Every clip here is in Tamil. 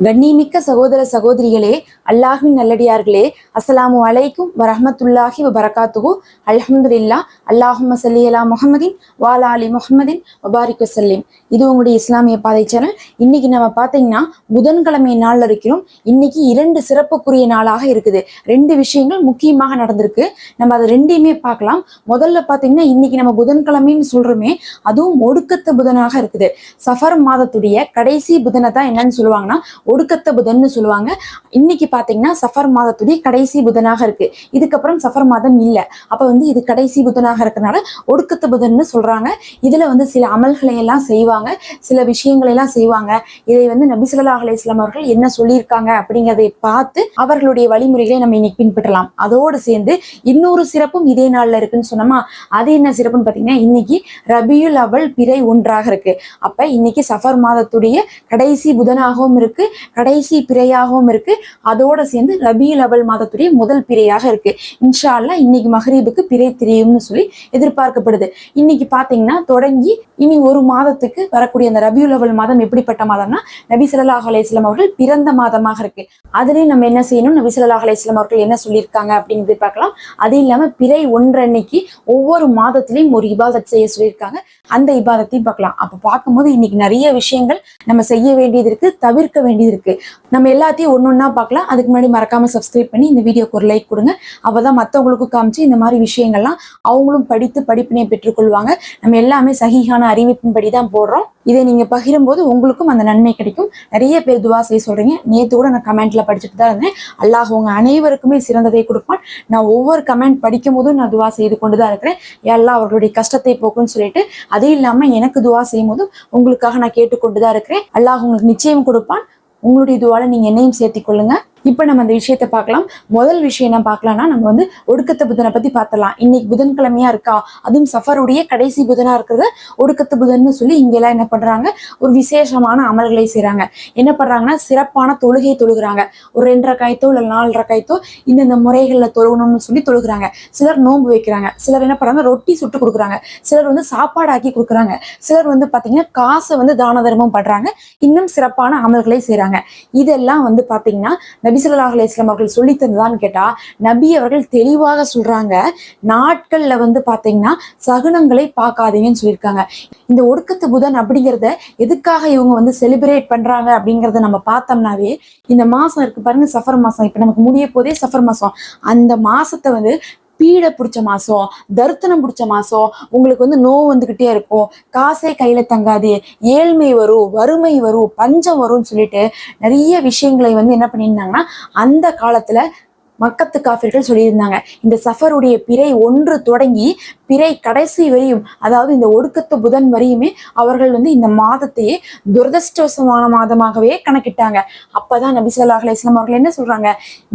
கண்ணிமிக்க சகோதர சகோதரிகளே அல்லாஹின் நல்லடியார்களே அஸ்ஸலாமு அலைக்கும் வரஹமத்துல்லாஹி வரகாத்துகு அல்ஹம்துலில்லா அல்லாஹும்ம சல்லியலா முகமதின் வாலா அலி முகமதின் வபாரிக் வசல்லிம் இது உங்களுடைய இஸ்லாமிய பாதை சேனல் இன்னைக்கு நம்ம பார்த்தீங்கன்னா புதன்கிழமை நாள்ல இருக்கிறோம். இன்னைக்கு இரண்டு சிறப்புக்குரிய நாளாக இருக்குது. ரெண்டு விஷயங்கள் முக்கியமாக நடந்திருக்கு. நம்ம அதை ரெண்டையுமே பார்க்கலாம். முதல்ல பார்த்தீங்கன்னா இன்னைக்கு நம்ம புதன்கிழமைன்னு சொல்றோமே அதுவும் ஒடுக்கத்த புதனாக இருக்குது. சஃபர் மாதத்துடைய கடைசி புதனை தான் என்னன்னு சொல்லுவாங்கன்னா ஒடுக்கத்த புதன்னு சொல்லுவாங்க. இன்னைக்கு பாத்தீங்கன்னா சஃபர் மாதத்துடைய கடைசி புதனாக இருக்கு. இதுக்கப்புறம் சஃபர் மாதம் இல்ல. அப்ப வந்து இது கடைசி புதனாக இருக்கறனால ஒடுக்கத்த புதன்னு சொல்றாங்க. இதுல வந்து சில அமல்களை எல்லாம் செய்வாங்க. சில விஷயங்களை எல்லாம் செய்வாங்க. இதை வந்து நபி ஸல்லல்லாஹு அவர்கள் என்ன சொல்லியிருக்காங்க அப்படிங்கிறதை பார்த்து அவர்களுடைய வழிமுறைகளை நம்ம இன்னைக்கு பின்பற்றலாம். அதோடு சேர்ந்து இன்னொரு சிறப்பும் இதே நாள்ல இருக்குன்னு சொன்னோமா? அது என்ன சிறப்புன்னு பாத்தீங்கன்னா இன்னைக்கு ரபியுல் அவள் பிறை ஒன்றாக இருக்கு. அப்ப இன்னைக்கு சஃபர் மாதத்துடைய கடைசி புதனாகவும் இருக்கு. கடைசி பிறையாகவும் இருக்கு. அதோட சேர்ந்து ரபி அவல் மாதத்துடைய முதல் பிறையாக இருக்கு. இன்ஷால்லா இன்னைக்கு மஹரீபுக்கு பிறை தெரியும்னு சொல்லி எதிர்பார்க்கப்படுது. இன்னைக்கு பாத்தீங்கன்னா தொடங்கி இனி ஒரு மாதத்துக்கு வரக்கூடிய அந்த ரபியுல் அவல் மாதம் எப்படிப்பட்ட மாதம்னா நபி சல்லாஹ் அலையம் அவர்கள் பிறந்த மாதமாக இருக்கு. அதுலயும் நம்ம என்ன செய்யணும்? நபி சல்லாஹ் அலையம் அவர்கள் என்ன சொல்லியிருக்காங்க அப்படிங்கிறது பார்க்கலாம். அது இல்லாம பிறை ஒன்றன்னைக்கு ஒவ்வொரு மாதத்திலையும் ஒரு இபாதத் செய்ய சொல்லியிருக்காங்க. அந்த இபாதத்தையும் பார்க்கலாம். அப்ப பார்க்கும்போது இன்னைக்கு நிறைய விஷயங்கள் நம்ம செய்ய வேண்டியது இருக்கு தவிர்க்க வேண்டியது இருக்கு. நம்ம எல்லாத்தையும் ஒன்று ஒன்றா பார்க்கலாம். அதுக்கு முன்னாடி மறக்காம சப்ஸ்கிரைப் பண்ணி இந்த வீடியோக்கு ஒரு லைக் கொடுங்க. அப்பதான் மற்றவங்களுக்கும் காமிச்சு இந்த மாதிரி விஷயங்கள்லாம் அவங்களும் படித்து படிப்பினை பெற்றுக்கொள்வாங்க. நம்ம எல்லாமே சகிகான அறிவிப்பின்படி தான் போடுறோம். இதை நீங்கள் பகிரும்போது உங்களுக்கும் அந்த நன்மை கிடைக்கும். நிறைய பேர் துவா செய்ய சொல்கிறீங்க நேற்று கூட நான் கமெண்ட்டில் படிச்சுட்டு தான் இருந்தேன். அல்லாஹ் உங்கள் அனைவருக்குமே சிறந்ததை கொடுப்பான். நான் ஒவ்வொரு கமெண்ட் படிக்கும் போதும் நான் துவா செய்து கொண்டு தான் இருக்கிறேன். எல்லாம் அவர்களுடைய கஷ்டத்தை போக்குன்னு சொல்லிட்டு அது இல்லாமல் எனக்கு துவா செய்யும் போதும் உங்களுக்காக நான் கேட்டுக்கொண்டு தான் இருக்கிறேன். அல்லாஹ் உங்களுக்கு நிச்சயம் கொடுப்பான். உங்களுடைய துவால நீங்க என்னையும் சேர்த்திக் கொள்ளுங்க இப்ப நம்ம அந்த விஷயத்தை பார்க்கலாம். முதல் விஷயம் என்ன பார்க்கலாம்னா நம்ம வந்து ஒடுக்கத்த புதனை பத்தி பார்த்தலாம் இன்னைக்கு புதன்கிழமையா இருக்கா? அதுவும் சஃபருடைய கடைசி புதனா இருக்கிறத. ஒடுக்கத்த புதன்னு சொல்லி இங்க எல்லாம் என்ன பண்றாங்க? ஒரு விசேஷமான அமல்களை செய்யறாங்க என்ன பண்றாங்கன்னா சிறப்பான தொழுகை தொழுகிறாங்க. ஒரு ரெண்டரை காய்த்தோ இல்ல நாலரை காய்த்தோ இந்தந்த முறைகள்ல தொழுகணும்னு சொல்லி தொழுகிறாங்க. சிலர் நோன்பு வைக்கிறாங்க. சிலர் என்ன பண்றாங்க? ரொட்டி சுட்டு கொடுக்குறாங்க. சிலர் வந்து சாப்பாடு ஆக்கி கொடுக்குறாங்க. சிலர் வந்து பாத்தீங்கன்னா காசை வந்து தான தர்மம் பண்றாங்க. இன்னும் சிறப்பான அமல்களை செய்யறாங்க இதெல்லாம் வந்து பாத்தீங்கன்னா நபி அலிஸ்லாம் அவர்கள் சொல்லி தந்ததான்னு கேட்டா நபி அவர்கள் தெளிவாக சொல்றாங்க. நாட்கள்ல வந்து பாத்தீங்கன்னா சகுனங்களை பார்க்காதீங்கன்னு சொல்லியிருக்காங்க. இந்த ஒடுக்கத்து புதன் அப்படிங்கிறத எதுக்காக இவங்க வந்து செலிப்ரேட் பண்றாங்க அப்படிங்கறத நம்ம பார்த்தோம்னாவே இந்த மாசம் இருக்கு பாருங்க சஃபர் மாசம். இப்ப நமக்கு முடிய போதே சஃபர் மாசம். அந்த மாசத்தை வந்து பீடை பிடிச்ச மாசம் தர்த்தனம் பிடிச்ச மாசம் உங்களுக்கு வந்து நோவு வந்துகிட்டே இருக்கும். காசே கையில தங்காது. ஏழ்மை வரும் வறுமை வரும் பஞ்சம் வரும்னு சொல்லிட்டு நிறைய விஷயங்களை வந்து என்ன பண்ணியிருந்தாங்கன்னா அந்த காலத்துல மக்கத்து காஃபிர்கள் சொல்லியிருந்தாங்க. இந்த சஃபருடைய பிறை ஒன்று தொடங்கி பிறை கடைசி வரையும் அதாவது இந்த ஒடுக்கத்து புதன் வரையுமே அவர்கள் வந்து இந்த மாதத்தையே துரதிருஷ்டவசமான மாதமாகவே கணக்கிட்டாங்க. அப்பதான் நபிசல்லா ஸல்லல்லாஹு அவர்கள் என்ன சொல்றாங்க?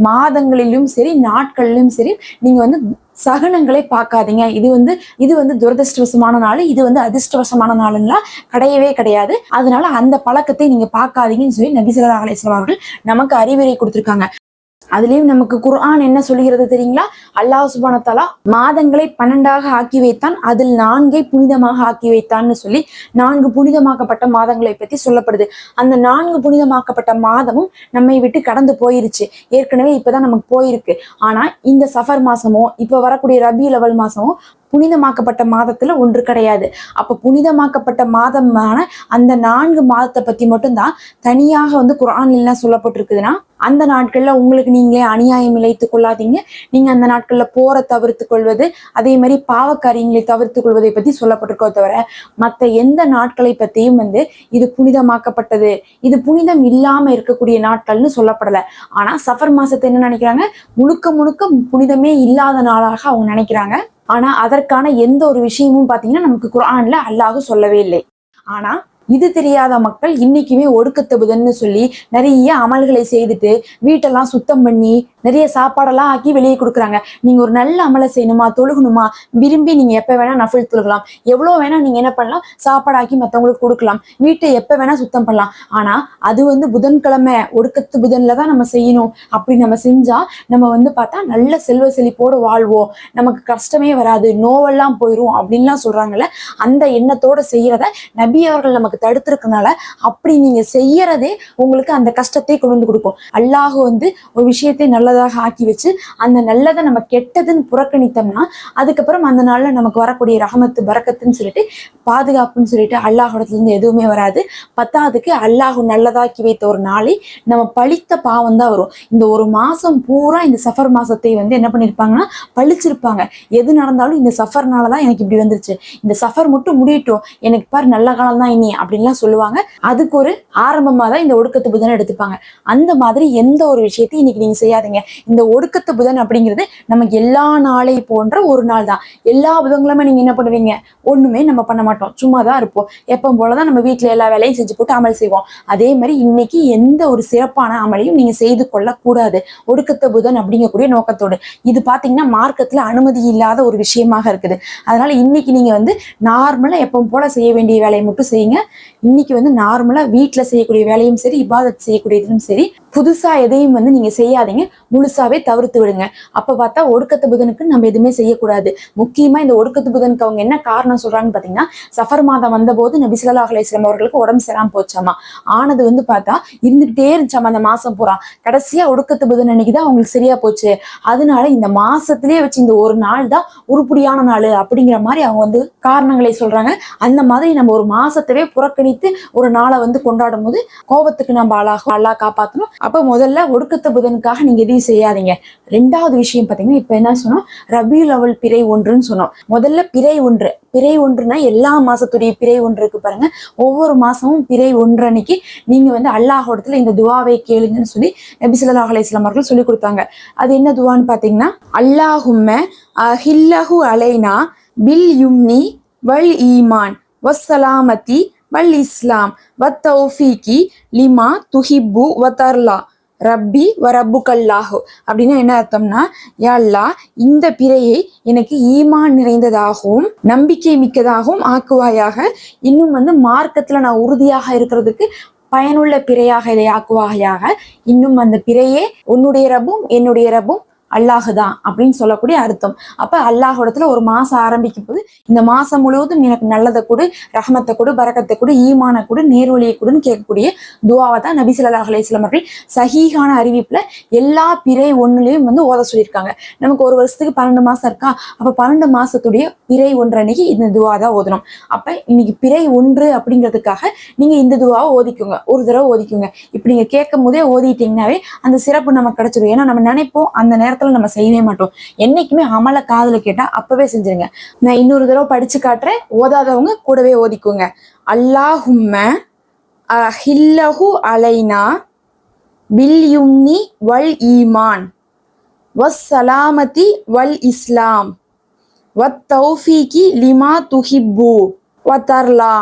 மாதங்களிலும் சரி நாட்களிலும் சரி நீங்க வந்து சகனங்களை பார்க்காதீங்க. இது வந்து இது வந்து துரதிருஷ்டவசமான நாள் இது வந்து அதிர்ஷ்டவசமான நாளுங்களா கிடையவே கிடையாது. அதனால அந்த பழக்கத்தை நீங்க பார்க்காதீங்கன்னு சொல்லி நபிசல்லா ஸல்லல்லாஹு அவர்கள் நமக்கு அறிவுரை கொடுத்துருக்காங்க. அதுலயும் நமக்கு குர்ஆன் என்ன சொல்லுகிறது தெரியுங்களா? அல்லாஹ் சுபானத்தாலா மாதங்களை பன்னெண்டாக ஆக்கி வைத்தான். அதில் நான்கை புனிதமாக ஆக்கி வைத்தான்னு சொல்லி நான்கு புனிதமாக்கப்பட்ட மாதங்களை பத்தி சொல்லப்படுது. அந்த நான்கு புனிதமாக்கப்பட்ட மாதமும் நம்மை விட்டு கடந்து போயிருச்சு. ஏற்கனவே இப்பதான் நமக்கு போயிருக்கு. ஆனா இந்த சஃபர் மாசமோ இப்ப வரக்கூடிய ரபி லெவல் மாசமோ புனிதமாக்கப்பட்ட மாதத்துல ஒன்று கிடையாது. அப்ப புனிதமாக்கப்பட்ட மாதமான அந்த நான்கு மாதத்தை பத்தி மட்டும்தான் தனியாக வந்து குரான்ல இல்லைன்னா சொல்லப்பட்டிருக்குதுன்னா அந்த நாட்கள்ல உங்களுக்கு நீங்களே அநியாயம் இழைத்து கொள்ளாதீங்க. நீங்க அந்த நாட்கள்ல போற தவிர்த்து கொள்வது அதே மாதிரி பாவக்காரியங்களை தவிர்த்து கொள்வதை பத்தி சொல்லப்பட்டிருக்கோ தவிர மற்ற எந்த நாட்களை பத்தியும் வந்து இது புனிதமாக்கப்பட்டது இது புனிதம் இல்லாமல் இருக்கக்கூடிய நாட்கள்னு சொல்லப்படல. ஆனா சஃபர் மாதத்தை என்ன நினைக்கிறாங்க? முழுக்க முழுக்க புனிதமே இல்லாத நாளாக அவங்க நினைக்கிறாங்க. ஆனா அதற்கான எந்த ஒரு விஷயமும் பாத்தீங்கன்னா நமக்கு குரான்ல அல்லாஹ் சொல்லவே இல்லை. ஆனா இது தெரியாத மக்கள் இன்னைக்குமே ஒடுக்கத்தபுதன்னு சொல்லி நிறைய அமல்களை செய்துட்டு வீட்டெல்லாம் சுத்தம் பண்ணி நிறைய சாப்பாடெல்லாம் ஆக்கி வெளியே கொடுக்குறாங்க. நீங்க ஒரு நல்ல அமலை செய்யணுமா தொழுகணுமா விரும்பி நீங்க எப்ப வேணா நஃபில் தொழுகலாம். எவ்வளவு வேணா நீங்க என்ன பண்ணலாம் சாப்பாடாக்கி மத்தவங்களுக்கு கொடுக்கலாம். வீட்டை எப்ப வேணா சுத்தம் பண்ணலாம். ஆனா அது வந்து புதன்கிழமை ஒடுக்கத்து புதன்ல தான் நம்ம செய்யணும். அப்படி நம்ம செஞ்சா நம்ம வந்து பார்த்தா நல்ல செல்வ செழிப்போடு வாழ்வோம். நமக்கு கஷ்டமே வராது நோவெல்லாம் போயிடும் அப்படின்லாம் சொல்றாங்கல்ல அந்த எண்ணத்தோட செய்யறத நபி அவர்கள் நமக்கு தடுத்திருக்கனால அப்படி நீங்க செய்யறதே உங்களுக்கு அந்த கஷ்டத்தை கொண்டு வந்து கொடுக்கும். அல்லாஹ் வந்து ஒரு விஷயத்தை நல்ல நல்லதாக ஆக்கி வச்சு அந்த நல்லதை நம்ம கெட்டதுன்னு புறக்கணித்தோம்னா அதுக்கப்புறம் அந்த நாள்ல நமக்கு வரக்கூடிய ரஹமத்து பறக்கத்துன்னு சொல்லிட்டு பாதுகாப்புன்னு சொல்லிட்டு அல்லாஹோடத்துல இருந்து எதுவுமே வராது. பத்தாவதுக்கு அல்லாஹு நல்லதாக்கி வைத்த ஒரு நாளை நம்ம பழித்த பாவம் தான் வரும். இந்த ஒரு மாசம் பூரா இந்த சஃபர் மாசத்தை வந்து என்ன பண்ணிருப்பாங்கன்னா பழிச்சிருப்பாங்க. எது நடந்தாலும் இந்த சஃபர்னால தான் எனக்கு இப்படி வந்துருச்சு. இந்த சஃபர் மட்டும் முடியட்டும். எனக்கு பாரு நல்ல காலம் தான் இனி அப்படின்லாம் சொல்லுவாங்க. அதுக்கு ஒரு ஆரம்பமா தான் இந்த ஒடுக்கத்து புதனை எடுத்துப்பாங்க. அந்த மாதிரி எந்த ஒரு விஷயத்தையும் இன்னைக்கு நீங்க செய்யாதீங்க. இந்த ஒடுக்கத்து புதன் அப்படிங்கிறது நமக்கு எல்லா நாளை போன்ற ஒரு நாள் தான். எல்லா புதன்களுமே நீங்க என்ன பண்ணுவீங்க? ஒண்ணுமே நம்ம பண்ண மாட்டோம். சும்மா தான் இருப்போம். எப்போ போலதான் நம்ம வீட்டுல எல்லா வேலையும் செஞ்சு போட்டு அமல் செய்வோம். அதே மாதிரி இன்னைக்கு எந்த ஒரு சிறப்பான அமலையும் நீங்க செய்து கொள்ளக்கூடாது. ஒடுக்கத்து புதன் அப்படிங்கக்கூடிய நோக்கத்தோடு. இது பாத்தீங்கன்னா மார்க்கத்துல அனுமதி இல்லாத ஒரு விஷயமாக இருக்குது. அதனால இன்னைக்கு நீங்க வந்து நார்மலா எப்பவும் போல செய்ய வேண்டிய வேலையை மட்டும் செய்யுங்க. இன்னைக்கு வந்து நார்மலா வீட்டுல செய்யக்கூடிய வேலையும் சரி இபாதத் செய்யக்கூடியதும் சரி புதுசா எதையும் வந்து நீங்க செய்யாதீங்க. முழுசாவே தவிர்த்து விடுங்க. அப்ப பார்த்தா ஒடுக்கத்து புதனுக்கு நம்ம எதுவுமே செய்யக்கூடாது. முக்கியமா இந்த ஒடுக்கத்து புதனுக்கு அவங்க என்ன காரணம் சொல்றாங்கன்னு பாத்தீங்கன்னா சஃபர் மாதம் வந்தபோது போது ஸல்லல்லாஹு அலைஹி அவர்களுக்கு உடம்பு சரியாம போச்சாமா? ஆனது வந்து பார்த்தா இருந்துகிட்டே இருந்துச்சாமா அந்த மாசம் பூரா? கடைசியா ஒடுக்கத்து புதன் அன்னைக்கு தான் அவங்களுக்கு சரியா போச்சு. அதனால இந்த மாசத்திலேயே வச்சு இந்த ஒரு நாள் தான் உருப்படியான நாள் அப்படிங்கிற மாதிரி அவங்க வந்து காரணங்களை சொல்றாங்க. அந்த மாதிரி நம்ம ஒரு மாசத்தவே புறக்கணித்து ஒரு நாளை வந்து கொண்டாடும் போது கோபத்துக்கு நம்ம ஆளாகும் அல்லா காப்பாற்றணும் அப்ப முதல்ல ஒடுக்கத்து புதனுக்காக நீங்க எதையும் செய்யாதீங்க. ரெண்டாவது விஷயம் பாத்தீங்கன்னா இப்ப என்ன சொன்னோம்? ரபி லெவல் பிறை ஒன்றுன்னு சொன்னோம். முதல்ல பிறை ஒன்று. பிறை ஒன்றுனா எல்லா மாசத்துடைய பிறை ஒன்று இருக்கு பாருங்க. ஒவ்வொரு மாசமும் பிறை ஒன்று அன்னைக்கு நீங்க வந்து அல்லாஹோடத்துல இந்த துவாவை கேளுங்கன்னு சொல்லி நபி ஸல்லல்லாஹு அலைஹி அவர்கள் சொல்லி கொடுத்தாங்க. அது என்ன துவான்னு பாத்தீங்கன்னா அல்லாஹும்ம அஹில்லஹு அலைனா பில் யும்னி வல் ஈமான் வஸ்ஸலாமதி வல் இஸ்லாம் வத்தௌஃபீகி லிமா துஹிப்பு வதர்லா ரப்பி வ ரப்புக்கல்லாஹு அப்படின்னா என்ன அர்த்தம்னா யா இந்த பிறையை எனக்கு ஈமான் நிறைந்ததாகவும் நம்பிக்கை மிக்கதாகவும் ஆக்குவாயாக. இன்னும் வந்து மார்க்கத்துல நான் உறுதியாக இருக்கிறதுக்கு பயனுள்ள பிறையாக இதை ஆக்குவாயாக. இன்னும் அந்த பிறையே உன்னுடைய ரப்பும் என்னுடைய ரப்பும் அல்லாஹு தான் அப்படின்னு சொல்லக்கூடிய அர்த்தம். அப்ப அல்லாஹோடத்துல ஒரு மாசம் ஆரம்பிக்கும் போது இந்த மாசம் முழுவதும் எனக்கு நல்லதை கொடு ரஹமத்தை கொடு பரக்கத்தை கொடு ஈமான கொடு நேர்வழியை கொடுன்னு கேட்கக்கூடிய துவாவை தான் நபி ஸல்லல்லாஹு அலையம் அவர்கள் சஹீகான அறிவிப்புல எல்லா பிறை ஒண்ணுலயும் வந்து ஓத சொல்லியிருக்காங்க. நமக்கு ஒரு வருஷத்துக்கு பன்னெண்டு மாசம் இருக்கா? அப்ப பன்னெண்டு மாசத்துடைய பிறை ஒன்று அன்னைக்கு இந்த துவா தான் ஓதணும். அப்ப இன்னைக்கு பிறை ஒன்று அப்படிங்கிறதுக்காக நீங்க இந்த துவாவை ஓதிக்கோங்க. ஒரு தடவை ஓதிக்கோங்க. இப்படி நீங்க கேட்கும் போதே ஓதிட்டீங்கன்னாவே அந்த சிறப்பு நமக்கு கிடைச்சிடும் ஏன்னா நம்ம நினைப்போம் அந்த நேரத்துல நம்ம செய்யவே மாட்டோம். என்னைக்குமே அமல காதல கேட்டா அப்பவே செஞ்சிருங்க. நான் இன்னொரு தடவை படிச்சு காட்டுறேன். ஓதாதவங்க கூடவே ஓதிக்குங்க. அல்லாஹும்ம அஹில்லஹு அலைனா பில் யும்னி வல் ஈமான் வஸ்ஸலாமதி வல் இஸ்லாம். வத்தௌஃபீகி லிமா துஹிப்பு. வத்தர்லா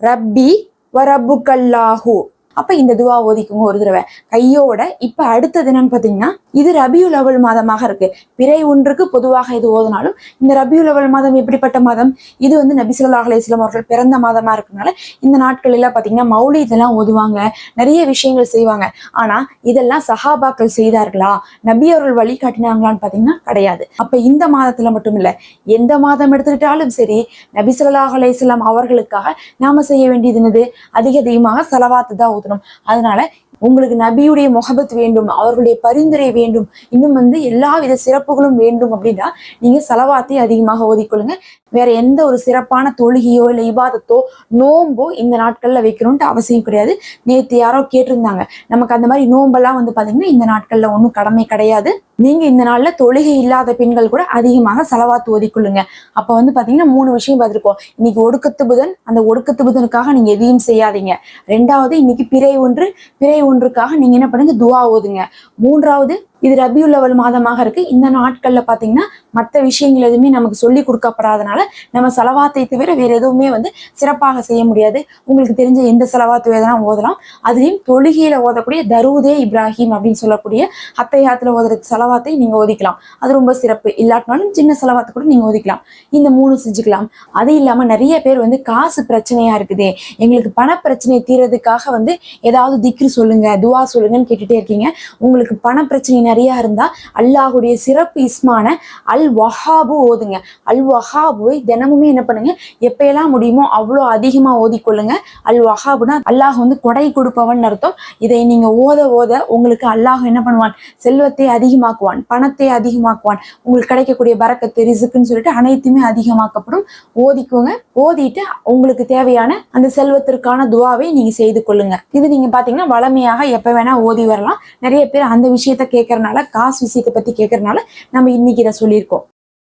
ரப்பி வரப்புக்கல்லாஹு அப்ப இந்த துவா ஓதிக்குங்க ஒரு தடவை. கையோட இப்ப அடுத்தது என்னன்னு பாத்தீங்கன்னா இது ரபியுல் அவல் மாதமாக இருக்கு. பிறை ஒன்றுக்கு பொதுவாக இது ஓதினாலும் இந்த ரபியுல் அவல் மாதம் எப்படிப்பட்ட மாதம்? இது வந்து நபி ஸல்லல்லாஹு அவர்கள் பிறந்த மாதமா இருக்கிறதுனால இந்த நாட்களில் பாத்தீங்கன்னா மௌலி இதெல்லாம் ஓதுவாங்க. நிறைய விஷயங்கள் செய்வாங்க. ஆனா இதெல்லாம் சஹாபாக்கள் செய்தார்களா? நபி அவர்கள் வழிகாட்டினாங்களான்னு பாத்தீங்கன்னா கிடையாது. அப்ப இந்த மாதத்துல மட்டும் இல்ல எந்த மாதம் எடுத்துக்கிட்டாலும் சரி நபி ஸல்லல்லாஹு அவர்களுக்காக நாம செய்ய வேண்டியது என்னது? அதிக அதிகமாக செலவாத்து தான் பயன்படுத்தணும். அதனால உங்களுக்கு நபியுடைய முகபத் வேண்டும் அவர்களுடைய பரிந்துரை வேண்டும் இன்னும் வந்து எல்லா வித சிறப்புகளும் வேண்டும் அப்படின்னா நீங்க செலவாத்தை அதிகமாக ஓதிக்கொள்ளுங்க. வேற எந்த ஒரு சிறப்பான தொழுகையோ இல்லை இபாதத்தோ நோம்போ இந்த நாட்கள்ல வைக்கணும்ட்டு அவசியம் கிடையாது. நேற்று யாரோ கேட்டிருந்தாங்க. நமக்கு அந்த மாதிரி நோம்பெல்லாம் வந்து பாத்தீங்கன்னா இந்த நாட்கள்ல ஒன்றும் கடமை கிடையாது. நீங்க இந்த நாள்ல தொழுகை இல்லாத பெண்கள் கூட அதிகமாக செலவாத்து ஒதுக்கொள்ளுங்க. அப்ப வந்து பாத்தீங்கன்னா மூணு விஷயம் பார்த்திருக்கோம். இன்னைக்கு ஒடுக்கத்து புதன் அந்த ஒடுக்கத்து புதனுக்காக நீங்க எதையும் செய்யாதீங்க. ரெண்டாவது இன்னைக்கு பிறை ஒன்று பிறை ஒன்றுக்காக நீங்க என்ன பண்ணுங்க துவா ஓதுங்க. மூன்றாவது இது ரபியுல் அவல் மாதமாக இருக்கு. இந்த நாட்கள்ல பாத்தீங்கன்னா மற்ற விஷயங்கள் எதுவுமே நமக்கு சொல்லி கொடுக்கப்படாதனால நம்ம செலவாத்தை தவிர வேற எதுவுமே வந்து சிறப்பாக செய்ய முடியாது. உங்களுக்கு தெரிஞ்ச எந்த செலவாத்து வேதனா ஓதலாம். அதுலயும் தொழுகையில ஓதக்கூடிய தருவுதே இப்ராஹிம் அப்படின்னு சொல்லக்கூடிய அத்தையாத்துல ஓதுற செலவாத்தை நீங்க ஓதிக்கலாம். அது ரொம்ப சிறப்பு. இல்லாட்டினாலும் சின்ன செலவாத்தை கூட நீங்க ஓதிக்கலாம். இந்த மூணு செஞ்சுக்கலாம். அது இல்லாம நிறைய பேர் வந்து காசு பிரச்சனையா இருக்குது. எங்களுக்கு பண பிரச்சனை தீர்றதுக்காக வந்து ஏதாவது திக்ரு சொல்லுங்க துவா சொல்லுங்கன்னு கேட்டுட்டே இருக்கீங்க. உங்களுக்கு பண பிரச்சனை நிறையா இருந்தால் அல்லாஹுடைய சிறப்பு இஸ்மான அல் வஹாபு ஓதுங்க. அல் வஹாபுவை தினமுமே என்ன பண்ணுங்க? எப்பயெல்லாம் முடியுமோ அவ்வளோ அதிகமாக ஓதிக்கொள்ளுங்க அல் வஹாபுனா அல்லாஹ் வந்து கொடை கொடுப்பவன் அர்த்தம். இதை நீங்கள் ஓத ஓத உங்களுக்கு அல்லாஹ் என்ன பண்ணுவான்? செல்வத்தை அதிகமாக்குவான் பணத்தை அதிகமாக்குவான். உங்களுக்கு கிடைக்கக்கூடிய பறக்கத்து ரிசுக்குன்னு சொல்லிட்டு அனைத்துமே அதிகமாக்கப்படும். ஓதிக்கோங்க. ஓதிட்டு உங்களுக்கு தேவையான அந்த செல்வத்திற்கான துவாவை நீங்கள் செய்து கொள்ளுங்க. இது நீங்கள் பார்த்தீங்கன்னா வளமையாக எப்போ வேணால் ஓதி வரலாம். நிறைய பேர் அந்த விஷயத்த கேட்கறனால காசு விஷயத்தை பத்தி கேட்கறனால நம்ம இன்னைக்கு இதை சொல்லியிருக்கோம்.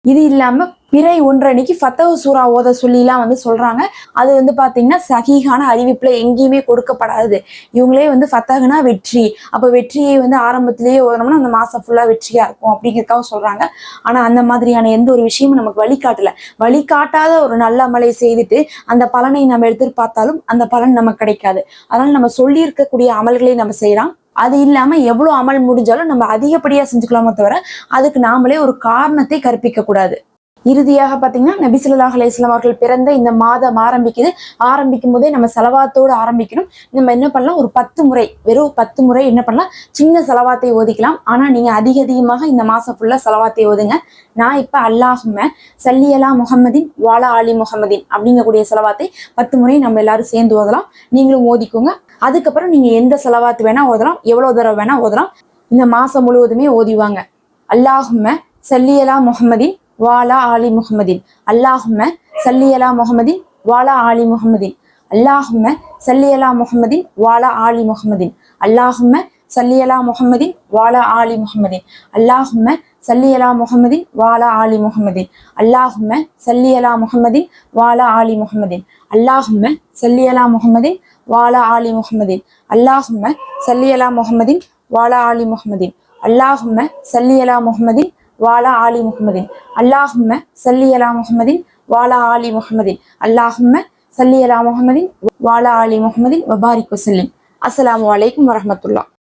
இது இல்லாம பிறை ஒன்றனைக்கு ஃபத்தவு சூறா ஓத சொல்லிலாம் வந்து சொல்றாங்க. அது வந்து பாத்தீங்கன்னா சகிகான அறிவிப்புல எங்கேயுமே கொடுக்கப்படாது. இவங்களே வந்து ஃபத்தகுனா வெற்றி. அப்ப வெற்றியை வந்து ஆரம்பத்திலேயே ஓதனோம்னா அந்த மாசம் ஃபுல்லா வெற்றியா இருக்கும் அப்படிங்கிறதுக்காக சொல்றாங்க. ஆனா அந்த மாதிரியான எந்த ஒரு விஷயமும் நமக்கு வழிகாட்டல. வழிகாட்டாத ஒரு நல்ல அமலை செய்துட்டு அந்த பலனை நம்ம எதிர்பார்த்தாலும் அந்த பலன் நமக்கு கிடைக்காது. அதனால நம்ம சொல்லியிருக்கக்கூடிய அமல்களை நம்ம செய்யலாம். அது இல்லாம எவ்வளவு அமல் முடிஞ்சாலும் நம்ம அதிகப்படியா செஞ்சுக்கலாமோ தவிர அதுக்கு நாமளே ஒரு காரணத்தை கற்பிக்க கூடாது. இறுதியாக பார்த்தீங்கன்னா நபிசுல்லாஹ் ஸல்லல்லாஹு அவர்கள் பிறந்த இந்த மாதம் ஆரம்பிக்குது. ஆரம்பிக்கும் போதே நம்ம செலவாத்தோடு ஆரம்பிக்கணும். நம்ம என்ன பண்ணலாம்? ஒரு பத்து முறை வெறும் பத்து முறை என்ன பண்ணலாம்? சின்ன செலவாத்தை ஓதிக்கலாம். ஆனால் நீங்க அதிக அதிகமாக இந்த மாசம் ஃபுல்லா செலவாத்தை ஓதுங்க. நான் இப்போ அல்லாஹும சல்லியலா முகமதின் வாலா அலி முகமதின் அப்படிங்கக்கூடிய செலவாத்தை பத்து முறை நம்ம எல்லாரும் சேர்ந்து ஓதலாம். நீங்களும் ஓதிக்கோங்க. அதுக்கப்புறம் நீங்க எந்த செலவாத்து வேணா ஓதலாம் எவ்வளவு தடவை வேணா ஓதலாம். இந்த மாசம் முழுவதுமே ஓதிவாங்க. அல்லாஹும்ம சல்லியலா முகமதின் வாலா ஆலி முகமதின் அல்லாஹும்ம சல்லியலா முகமதின் வாலா ஆலி முகமதின் அல்லாஹும்ம சல்லியலா முகமதின் வாலா ஆலி முகமதின் அல்லாஹும்ம சல்லியலா முகமதின் வாலா ஆலி முகமதின் அல்லாஹும்ம சல்லியலா முகமதின் வாலா ஆலி முகமதின் அல்லாஹும்ம சல்லியலா முகமதின் வாலா ஆலி முகமதின் அல்லாஹும்ம சல்லியலா முகமதின் வாலா ஆலி முஹம்மதின் அல்லாஹும்ம சல்லியலா முஹம்மதின் வாலா ஆலி முஹம்மதின் அல்லாஹும்ம சல்லியலா முஹம்மதின் வாலா ஆலி முஹம்மதின் அல்லாஹும்ம சல்லியலா முஹம்மதின் வாலா ஆலி முஹம்மதின் அல்லாஹும்ம சல்லியலா முஹம்மதின் வாலா ஆலி முஹம்மதின் வபாரிக் வசல்லிம் அஸ்ஸலாமு அலைக்கும் வரஹ்மத்துல்லாஹ்